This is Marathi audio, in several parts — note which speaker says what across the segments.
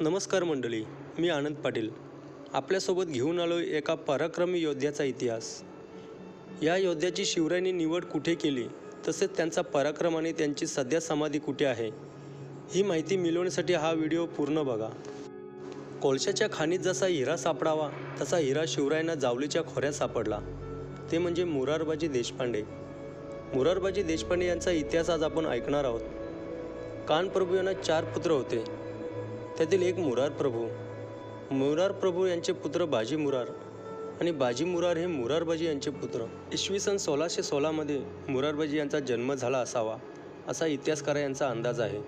Speaker 1: नमस्कार मंडळी मी आनंद पाटील. आपल्यासोबत घेऊन आलो एका पराक्रमी योद्ध्याचा इतिहास. या योद्ध्याची शिवरायांनी निवड कुठे केली तसेच त्यांचा पराक्रम आणि त्यांची सध्या समाधी कुठे आहे ही माहिती मिळवण्यासाठी हा व्हिडिओ पूर्ण बघा. कोळशाच्या खाणीत जसा हिरा सापडावा तसा हिरा शिवरायांना जावलीच्या खोऱ्यात सापडला. ते म्हणजे मुरारबाजी देशपांडे. मुरारबाजी देशपांडे यांचा इतिहास आज आपण ऐकणार आहोत. कानप्रभू यांना चार पुत्र होते. त्यातील एक मुरार प्रभू. मुरार प्रभू यांचे पुत्र बाजी मुरार आणि बाजी मुरार हे मुरारबाजी यांचे पुत्र. इसवी सन सोळाशे सोळामध्ये मुरारबाजी यांचा जन्म झाला असावा असा इतिहासकार यांचा अंदाज आहे.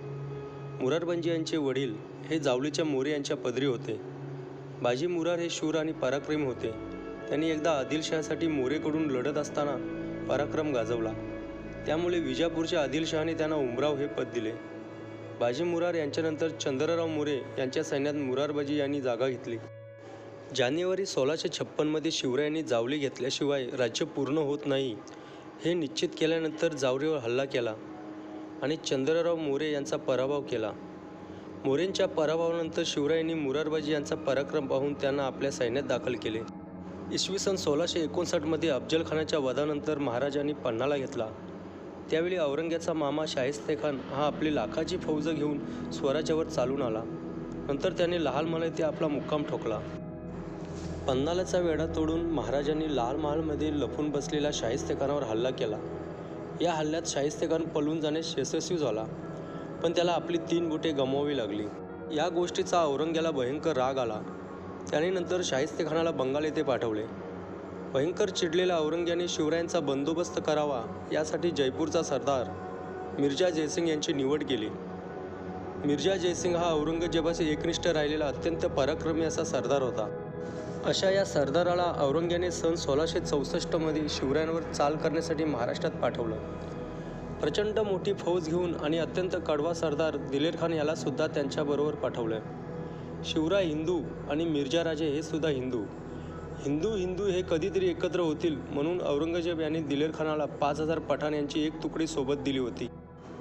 Speaker 1: मुरारबाजी यांचे वडील हे जावलीच्या मोरे यांच्या पदरी होते. बाजी मुरार हे शूर आणि पराक्रम होते. त्यांनी एकदा आदिलशहासाठी मोरेकडून लढत असताना पराक्रम गाजवला. त्यामुळे विजापूरच्या आदिलशहाने त्यांना उमराव हे पद दिले. बाजी मुरार यांच्यानंतर चंद्रराव मोरे यांच्या सैन्यात मुरारबाजी यांनी जागा घेतली. जानेवारी सोळाशे छप्पनमध्ये शिवरायांनी जावली घेतल्याशिवाय राज्य पूर्ण होत नाही हे निश्चित केल्यानंतर जावरीवर हल्ला केला आणि चंद्रराव मोरे यांचा पराभव केला. मोरेंच्या पराभवानंतर शिवरायांनी मुरारबाजी यांचा पराक्रम पाहून त्यांना आपल्या सैन्यात दाखल केले. इसवी सन सोळाशे एकोणसाठमध्ये अफजलखानाच्या वधानंतर महाराजांनी पन्नाला घेतला. त्यावेळी औरंग्याचा मामा शाहिस्तेखान हा आपली लाखाची फौज घेऊन स्वराज्यावर चालून आला. नंतर त्याने लाल महाल येथे आपला मुक्काम ठोकला. पन्नालाचा वेढा तोडून महाराजांनी लाल महालमध्ये लपून बसलेल्या शाहिस्तेखानावर हल्ला केला. या हल्ल्यात शाहिस्तेखान पळून जाण्यास यशस्वी झाला पण त्याला आपली तीन बोटे गमवावी लागली. या गोष्टीचा औरंग्याला भयंकर राग आला. त्याने नंतर शाहिस्तेखानाला बंगाल येथे पाठवले. भयंकर चिडलेल्या औरंग्याने शिवरायांचा बंदोबस्त करावा यासाठी जयपूरचा सरदार मिर्जा जयसिंग यांची निवड केली. मिर्जा जयसिंग हा औरंगजेबाशी एकनिष्ठ राहिलेला अत्यंत पराक्रमी असा सरदार होता. अशा या सरदाराला औरंग्याने सन सोळाशे चौसष्टमध्ये शिवरायांवर चाल करण्यासाठी महाराष्ट्रात पाठवलं. प्रचंड मोठी फौज घेऊन आणि अत्यंत कडवा सरदार दिलेर खान यालासुद्धा त्यांच्याबरोबर पाठवलं शिवराय हिंदू आणि मिर्जा राजे हे सुद्धा हिंदू. हिंदू हिंदू हे कधीतरी एकत्र होतील म्हणून औरंगजेब यांनी दिलेर खानाला पाच हजार पठाण यांची एक तुकडी सोबत दिली होती.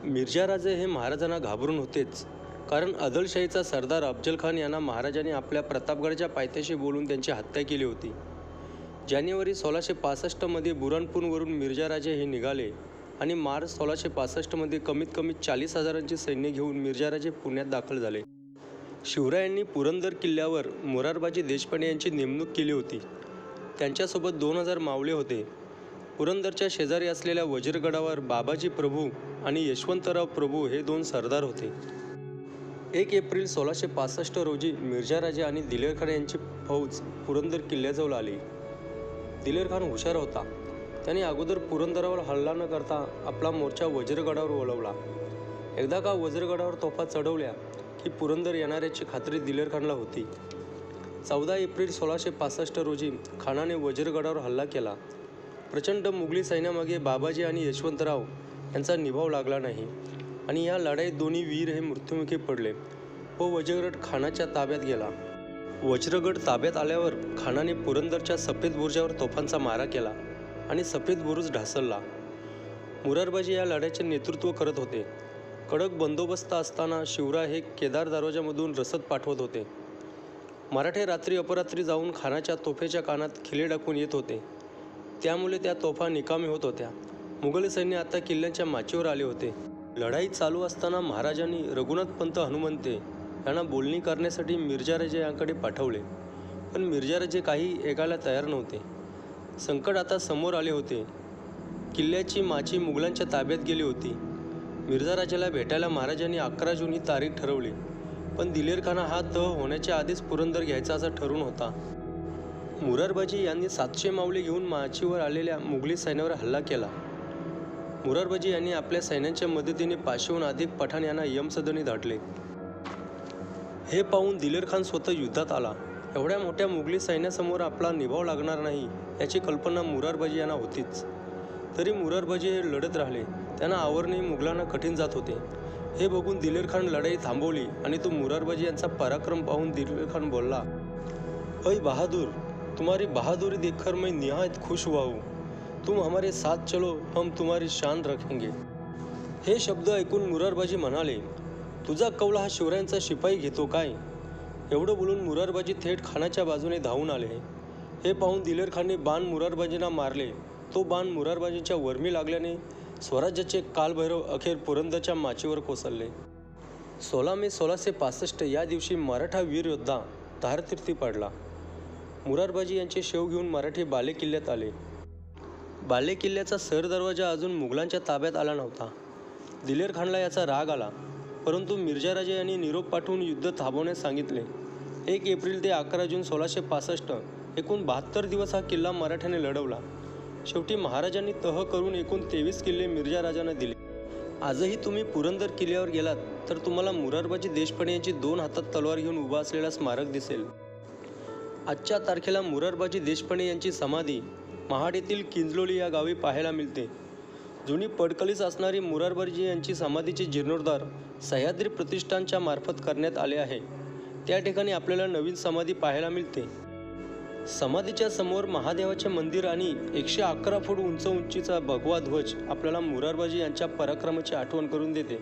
Speaker 1: मिर्जा राजे हे महाराजांना घाबरून होतेच. कारण आदलशाहीचा सरदार अफजल खान यांना महाराजांनी आपल्या प्रतापगडच्या पायथ्याशी बोलून त्यांची हत्या केली होती. जानेवारी सोळाशे पासष्टमध्ये बुराणपूरवरून मिर्जाराजे हे निघाले आणि मार्च सोळाशे पासष्टमध्ये कमीत कमी चाळीस हजारांचे सैन्य घेऊन मिर्जाराजे पुण्यात दाखल झाले. शिवरायांनी पुरंदर किल्ल्यावर मोरारबाजी देशपांडे यांची नेमणूक केली होती. त्यांच्यासोबत दोन हजार मावळे होते. पुरंदरच्या शेजारी असलेल्या वज्रगडावर बाबाजी प्रभू आणि यशवंतराव प्रभू हे दोन सरदार होते. एक एप्रिल सोळाशे पासष्ट रोजी मिर्जाराजे आणि दिलेर खान यांची फौज पुरंदर किल्ल्याजवळ आली. दिलेर खान हुशार होता. त्याने अगोदर पुरंदरावर हल्ला न करता आपला मोर्चा वज्रगडावर वळवला एकदा का वज्रगडावर तोफा चढवल्या की पुरंदर येणाऱ्याची खात्री दिलेर खानला होती. चौदा एप्रिल सोळाशे पासष्ट रोजी खानाने वज्रगडावर हल्ला केला. प्रचंड मुघली सैन्यामागे बाबाजी आणि यशवंतराव यांचा निभाव लागला नाही आणि या लढाईत दोन्ही वीर हे मृत्युमुखी पडले व वज्रगड खानाच्या ताब्यात गेला. वज्रगड ताब्यात आल्यावर खानाने पुरंदरच्या सफेद बुरुजावर तोफांचा मारा केला आणि सफेद बुरुज ढासळला. मुरारबाजी या लढ्याचे नेतृत्व करत होते. कडक बंदोबस्त असताना शिवराय हे केदार दरवाजामधून रसद पाठवत होते. मराठे रात्री अपरात्री जाऊन खानाच्या तोफेच्या कानात खिले टाकून येत होते. त्यामुळे त्या तोफा निकामी होत होत्या. मुघल सैन्य आता किल्ल्यांच्या माचीवर आले होते. लढाई चालू असताना महाराजांनी रघुनाथ पंत हनुमंते यांना बोलणी करण्यासाठी मिर्जाराजे यांकडे पाठवले. पण मिर्जाराजे काही ऐकायला तयार नव्हते. संकट आता समोर आले होते. किल्ल्याची माची मुघलांच्या ताब्यात गेली होती. मिर्झा राजाला भेटायला महाराजांनी अकरा जून ही तारीख ठरवली. पण दिलेर खाना हा तह होण्याच्या आधीच पुरंदर घ्यायचा असा ठरून होता. मुरारबाजी यांनी सातशे मावले घेऊन माचीवर आलेल्या मुघली सैन्यावर हल्ला केला. मुरारबाजी यांनी आपल्या सैन्याच्या मदतीने पाचशेहून अधिक पठाण यांना यमसदनी धाडले. हे पाहून दिलेर खान स्वतः युद्धात आला. एवढ्या मोठ्या मुघली सैन्यासमोर आपला निभाव लागणार नाही याची कल्पना मुरारबाजी यांना होतीच. तरी मुरारबाजी हे लढत राहिले त्यांना आवरणे मुघलांना कठीण जात होते. हे बघून दिलेर खान लढाई थांबवली आणि तो मुरारबाजी यांचा पराक्रम पाहून दिलेर खान बोलला अय बहादूर तुम्हारी बहादुरी देखकर मैं निहायत खुश हुआ हूँ. तुम हमारे साथ चलो हम तुम्हारी शान रखेंगे. हे शब्द ऐकून मुरारबाजी म्हणाले तुझा कौला हा शिवरायांचा शिपाई घेतो काय? एवढं बोलून मुरारबाजी थेट खानाच्या बाजूने धावून आले. हे पाहून दिलेर खानने बाण मुरारबाजींना मारले. तो बाण मुरारबाजींच्या वर्मी लागल्याने स्वराज्याचे कालभैरव अखेर पुरंदरच्या माचीवर कोसळले. सोळा मे सोळाशे पासष्ट या दिवशी मराठा वीर योद्धा धारतीर्थी पडला. मुरारबाजी यांचे शेव घेऊन मराठी बाले किल्ल्यात आले. बाले किल्ल्याचा सर दरवाजा अजून मुघलांच्या ताब्यात आला नव्हता. दिलेर खानला याचा राग आला परंतु मिर्जाराजे यांनी निरोप पाठवून युद्ध थांबवण्यास सांगितले. एक एप्रिल ते अकरा जून सोळाशे पासष्ट एकूण बहात्तर दिवस हा किल्ला मराठ्याने लढवला. शेवटी महाराजांनी तह करून एकूण तेवीस किल्ले मिर्जा राजांना दिले. आजही तुम्ही पुरंदर किल्ल्यावर गेलात तर तुम्हाला मुरारबाजी देशपांडे यांची दोन हातात तलवार घेऊन उभा असलेला स्मारक दिसेल. आजच्या तारखेला मुरारबाजी देशपांडे यांची समाधी महाड येथील किंजलोली या गावी पाहायला मिळते. जुनी पडकलीच असणारी मुरारबाजी यांची समाधीचे जीर्णोद्धार सह्याद्री प्रतिष्ठानच्या मार्फत करण्यात आले आहे. त्या ठिकाणी आपल्याला नवीन समाधी पाहायला मिळते. समाधीच्या समोर महादेवाचे मंदिर आणि एकशे अकरा फूट उंच उंचीचा भगवा ध्वज आपल्याला मुरारबाजी यांच्या पराक्रमाची आठवण करून देते.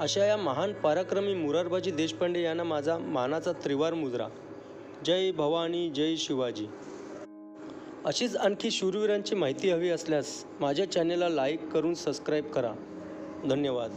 Speaker 1: अशा या महान पराक्रमी मुरारबाजी देशपांडे यांना माझा मानाचा त्रिवार मुजरा जय भवानी जय शिवाजी. अशीच आणखी शूरवीरांची माहिती हवी असल्यास माझ्या चॅनेलला लाईक करून सबस्क्राईब करा. धन्यवाद.